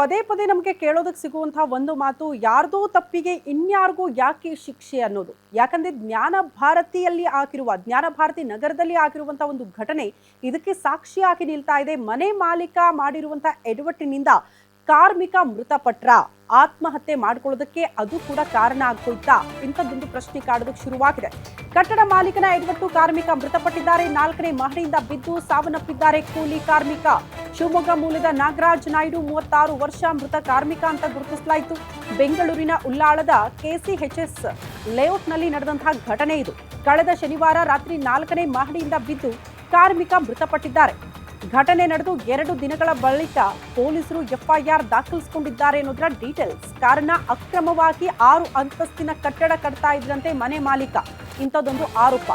ಪದೇ ಪದೇ ನಮಗೆ ಕೇಳೋದಕ್ಕೆ ಸಿಗುವಂತಹ ಒಂದು ಮಾತು, ಯಾರ್ದೋ ತಪ್ಪಿಗೆ ಇನ್ಯಾರಿಗೂ ಯಾಕೆ ಶಿಕ್ಷೆ ಅನ್ನೋದು. ಯಾಕಂದ್ರೆ ಜ್ಞಾನ ಭಾರತಿಯಲ್ಲಿ ಆಗಿರುವ, ಜ್ಞಾನ ಭಾರತಿ ನಗರದಲ್ಲಿ ಆಗಿರುವಂತಹ ಒಂದು ಘಟನೆ ಇದಕ್ಕೆ ಸಾಕ್ಷಿಯಾಗಿ ನಿಲ್ತಾ ಇದೆ. ಮನೆ ಮಾಲೀಕ ಮಾಡಿರುವಂತಹ ಎಡವಟ್ಟಿನಿಂದ ಕಾರ್ಮಿಕ ಮೃತಪಟ್ರ. ಆತ್ಮಹತ್ಯೆ ಮಾಡ್ಕೊಳ್ಳೋದಕ್ಕೆ ಅದು ಕೂಡ ಕಾರಣ ಆಗ್ತೋಯ್ತಾ ಇಂಥದ್ದೊಂದು ಪ್ರಶ್ನೆ ಕಾಡೋದಕ್ಕೆ ಶುರುವಾಗಿದೆ. ಕಟ್ಟಡ ಮಾಲೀಕನ ಐವತ್ತು ಕಾರ್ಮಿಕ ಮೃತಪಟ್ಟಿದ್ದಾರೆ. ನಾಲ್ಕನೇ ಮಹಡಿಯಿಂದ ಬಿದ್ದು ಸಾವನ್ನಪ್ಪಿದ್ದಾರೆ ಕೂಲಿ ಕಾರ್ಮಿಕ. ಶಿವಮೊಗ್ಗ ಮೂಲದ ನಾಗರಾಜ್ ನಾಯ್ಡು ಮೂವತ್ತಾರು ವರ್ಷ ಮೃತ ಕಾರ್ಮಿಕ ಅಂತ ಗುರುತಿಸಲಾಯಿತು. ಬೆಂಗಳೂರಿನ ಉಲ್ಲಾಳದ ಕೆಸಿಎಚ್ಎಸ್ ಲೇಔಟ್ನಲ್ಲಿ ನಡೆದಂತಹ ಘಟನೆ ಇದು. ಕಳೆದ ಶನಿವಾರ ರಾತ್ರಿ ನಾಲ್ಕನೇ ಮಹಡಿಯಿಂದ ಬಿದ್ದು ಕಾರ್ಮಿಕ ಮೃತಪಟ್ಟಿದ್ದಾರೆ. ಘಟನೆ ನಡೆದು ಎರಡು ದಿನಗಳ ಬಳಿಕ ಪೊಲೀಸರು ಎಫ್ಐಆರ್ ದಾಖಲಿಸಿಕೊಂಡಿದ್ದಾರೆ ಅನ್ನೋದರ ಡೀಟೇಲ್ಸ್. ಕಾರಣ, ಅಕ್ರಮವಾಗಿ ಆರು ಅಂತಸ್ತಿನ ಕಟ್ಟಡ ಕಟ್ತಾ ಇದ್ದಂತೆ ಮನೆ ಮಾಲೀಕ. ಇಂಥದ್ದೊಂದು ಆರೋಪ.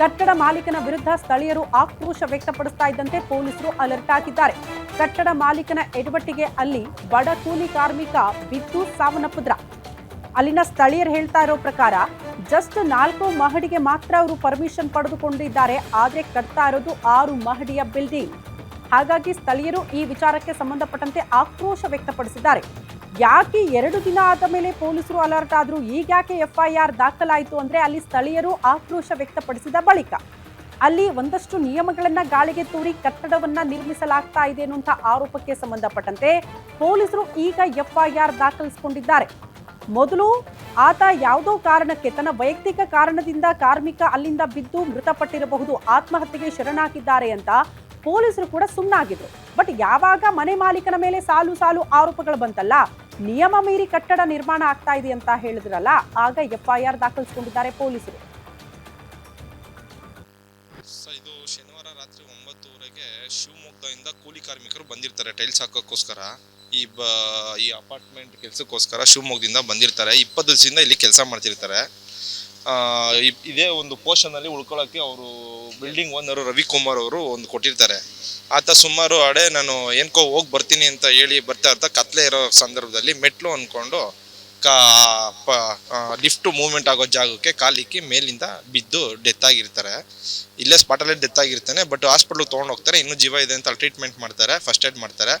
ಕಟ್ಟಡ ಮಾಲೀಕನ ವಿರುದ್ಧ ಸ್ಥಳೀಯರು ಆಕ್ರೋಶ ವ್ಯಕ್ತಪಡಿಸ್ತಾ ಇದ್ದಂತೆ ಪೊಲೀಸರು ಅಲರ್ಟ್ ಆಗಿದ್ದಾರೆ ಕಟ್ಟಡ ಮಾಲೀಕನ ಎಡವಟ್ಟಿಗೆ ಅಲ್ಲಿ ಬಡ ಕೂಲಿ ಕಾರ್ಮಿಕ ಬಿದ್ದು ಸಾವನ್ನಪ್ಪಿದ್ರ. ಅಲ್ಲಿನ ಸ್ಥಳೀಯರು ಹೇಳ್ತಾ ಇರೋ ಪ್ರಕಾರ, ಜಸ್ಟ್ ನಾಲ್ಕು ಮಹಡಿಗೆ ಮಾತ್ರ ಅವರು ಪರ್ಮಿಷನ್ ಪಡೆದುಕೊಂಡಿದ್ದಾರೆ. ಆದರೆ ಕಟ್ತಾ ಇರೋದು ಆರು ಮಹಡಿಯ ಬಿಲ್ಡಿಂಗ್ ಹಾಗಾಗಿ ಸ್ಥಳೀಯರು ಈ ವಿಚಾರಕ್ಕೆ ಸಂಬಂಧಪಟ್ಟಂತೆ ಆಕ್ರೋಶ ವ್ಯಕ್ತಪಡಿಸಿದ್ದಾರೆ. ಯಾಕೆ ಎರಡು ದಿನ ಆದ ಮೇಲೆ ಪೊಲೀಸರು ಅಲರ್ಟ್ ಆದರೂ ಈಗ ಯಾಕೆ ಎಫ್ಐಆರ್ ದಾಖಲಾಯಿತು ಅಂದರೆ ಅಲ್ಲಿ ಸ್ಥಳೀಯರು ಆಕ್ರೋಶ ವ್ಯಕ್ತಪಡಿಸಿದ ಬಳಿಕ. ಅಲ್ಲಿ ಒಂದಷ್ಟು ನಿಯಮಗಳನ್ನು ಗಾಳಿಗೆ ತೂರಿ ಕಟ್ಟಡವನ್ನು ನಿರ್ಮಿಸಲಾಗ್ತಾ ಇದೆ ಅನ್ನುವಂಥ ಆರೋಪಕ್ಕೆ ಸಂಬಂಧಪಟ್ಟಂತೆ ಪೊಲೀಸರು ಈಗ ಎಫ್ಐಆರ್ ದಾಖಲಿಸಿಕೊಂಡಿದ್ದಾರೆ. ಮೊದಲು ಆತ ಯಾವುದೋ ಕಾರಣಕ್ಕೆ ತನ್ನ ವೈಯಕ್ತಿಕ ಕಾರಣದಿಂದ ಕಾರ್ಮಿಕ ಅಲ್ಲಿಂದ ಬಿದ್ದು ಮೃತಪಟ್ಟಿರಬಹುದು, ಆತ್ಮಹತ್ಯೆಗೆ ಶರಣಾಗಿದ್ದಾರೆ ಅಂತ ಪೊಲೀಸರು ಕೂಡ ಸುಮ್ಮನಾಗಿದ್ರು ಬಟ್ ಯಾವಾಗ ಮನೆ ಮಾಲೀಕನ ಮೇಲೆ ಸಾಲು ಸಾಲು ಆರೋಪಗಳು ಬಂತಲ್ಲ, ನಿಯಮ ಮೀರಿ ಕಟ್ಟಡ ನಿರ್ಮಾಣ ಆಗ್ತಾ ಇದೆ ಅಂತ ಹೇಳಿದ್ರಲ್ಲ, ಆಗ ಎಫ್ಐಆರ್ ದಾಖಲಿಸಿಕೊಂಡಿದ್ದಾರೆ ಪೊಲೀಸರು. ಇದು ಶನಿವಾರ ರಾತ್ರಿ ಒಂಬತ್ತುವರೆಗೆ ಶಿವಮೊಗ್ಗದಿಂದ ಕೂಲಿ ಕಾರ್ಮಿಕರು ಬಂದಿರ್ತಾರೆ. ಟೈಲ್ಸ್ ಹಾಕೋಕ್ಕೋಸ್ಕರ, ಈ ಬ, ಈ ಅಪಾರ್ಟ್ಮೆಂಟ್ ಕೆಲಸಕ್ಕೋಸ್ಕರ ಶಿವಮೊಗ್ಗದಿಂದ ಬಂದಿರ್ತಾರೆ. ಇಪ್ಪತ್ತು ದಿವಸದಿಂದ ಇಲ್ಲಿ ಕೆಲಸ ಮಾಡ್ತಿರ್ತಾರೆ. ಇದೇ ಒಂದು ಪೋರ್ಷನಲ್ಲಿ ಉಳ್ಕೊಳ್ಳೋಕ್ಕೆ ಅವರು ಬಿಲ್ಡಿಂಗ್ ಓನರು ರವಿಕುಮಾರ್ ಅವರು ಒಂದು ಕೊಟ್ಟಿರ್ತಾರೆ. ಆತ ಸುಮಾರು ಅಡೆ ನಾನು ಏನ್ಕೋ ಹೋಗಿ ಬರ್ತೀನಿ ಅಂತ ಹೇಳಿ ಬರ್ತಾ ಇರ್ತಾ ಕತ್ಲೆ ಇರೋ ಸಂದರ್ಭದಲ್ಲಿ ಮೆಟ್ಲು ಅಂದ್ಕೊಂಡು ಕಾ ಲಿಫ್ಟ್ ಮೂವ್ಮೆಂಟ್ ಆಗೋ ಜಾಗಕ್ಕೆ ಕಾಲಿಕ್ಕಿ ಮೇಲಿಂದ ಬಿದ್ದು ಡೆತ್ ಆಗಿರ್ತಾರೆ. ಇಲ್ಲೇ ಸ್ಪಾಟಲ್ಲೇ ಡೆತ್ ಆಗಿರ್ತಾನೆ ಬಟ್ ಹಾಸ್ಪಿಟ್ಲಿಗೆ ತೊಗೊಂಡು ಹೋಗ್ತಾರೆ, ಇನ್ನೂ ಜೀವ ಇದೆ ಅಂತ ಟ್ರೀಟ್ಮೆಂಟ್ ಮಾಡ್ತಾರೆ ಫಸ್ಟ್ ಏಡ್ ಮಾಡ್ತಾರೆ.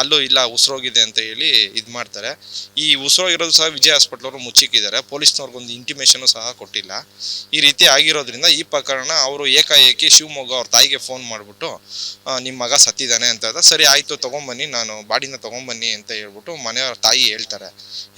ಅಲ್ಲೂ ಇಲ್ಲ, ಉಸಿರೋಗಿದೆ ಅಂತ ಹೇಳಿ ಇದು ಮಾಡ್ತಾರೆ. ಈ ಉಸಿರೋಗಿರೋದು ಸಹ ವಿಜಯ ಹಾಸ್ಪಿಟ್ಲ್ ಅವರು ಮುಚ್ಚಿಕ್ಕಿದ್ದಾರೆ. ಪೊಲೀಸ್ನವ್ರಿಗೊಂದು ಇಂಟಿಮೇಷನು ಸಹ ಕೊಟ್ಟಿಲ್ಲ. ಈ ರೀತಿ ಆಗಿರೋದ್ರಿಂದ ಈ ಪ್ರಕರಣ ಅವರು ಏಕಾಏಕಿ ಶಿವಮೊಗ್ಗ ಅವ್ರ ತಾಯಿಗೆ ಫೋನ್ ಮಾಡಿಬಿಟ್ಟು ನಿಮ್ಮ ಮಗ ಸತ್ತಿದ್ದಾನೆ ಅಂತ ಸರಿ, ಆಯಿತು, ತೊಗೊಂಬನ್ನಿ, ನಾನು ಬಾಡಿನ ತೊಗೊಂಬನ್ನಿ ಅಂತ ಹೇಳ್ಬಿಟ್ಟು ಮನೆಯವ್ರ ತಾಯಿ ಹೇಳ್ತಾರೆ.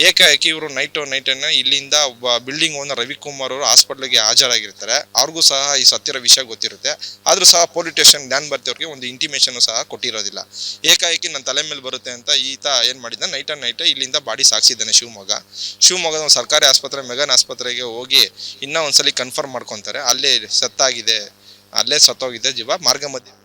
ಏಕಾಏಕಿ ಇವರು ನೈಟ್ ನೈಟನ್ನು ಇಲ್ಲಿಂದ ಒಬ್ಬ ಬಿಲ್ಡಿಂಗ್ ಓನರ್ ರವಿಕುಮಾರ್ ಅವರು ಹಾಸ್ಪಿಟ್ಲಿಗೆ ಹಾಜರಾಗಿರ್ತಾರೆ. ಅವ್ರಿಗೂ ಸಹ ಈ ಸತ್ಯರ ವಿಷಯ ಗೊತ್ತಿರುತ್ತೆ. ಆದರೂ ಸಹ ಪೊಲೀಸ್ ಸ್ಟೇಷನ್ ಜ್ಞಾನ ಬರ್ತಿಯವ್ರಿಗೆ ಒಂದು ಇಂಟಿಮೇಷನ್ ಸಹ ಕೊಟ್ಟಿರೋದಿಲ್ಲ. ಏಕಾಏಕಿ ನನ್ನ ತಲೆ ಮೇಲೆ ಬರುತ್ತೆ ಅಂತ ಈತ ಏನು ಮಾಡಿದ್ದ ನೈಟ್ ಆ್ಯಂಡ್ ನೈಟ್ ಇಲ್ಲಿಂದ ಬಾಡಿ ಸಾಗಿಸಿದ್ದಾನೆ ಶಿವಮೊಗ್ಗ. ಶಿವಮೊಗ್ಗದ ಒಂದು ಸರ್ಕಾರಿ ಆಸ್ಪತ್ರೆ, ಮೆಗನ್ ಆಸ್ಪತ್ರೆಗೆ ಹೋಗಿ ಇನ್ನೂ ಒಂದ್ಸಲಿ ಕನ್ಫರ್ಮ್ ಮಾಡ್ಕೊತಾರೆ. ಅಲ್ಲೇ ಸತ್ತಾಗಿದೆ. ಅಲ್ಲೇ ಸತ್ತೋಗಿದೆ ಜೀವ. ಮಾರ್ಗ ಮಧ್ಯೆ.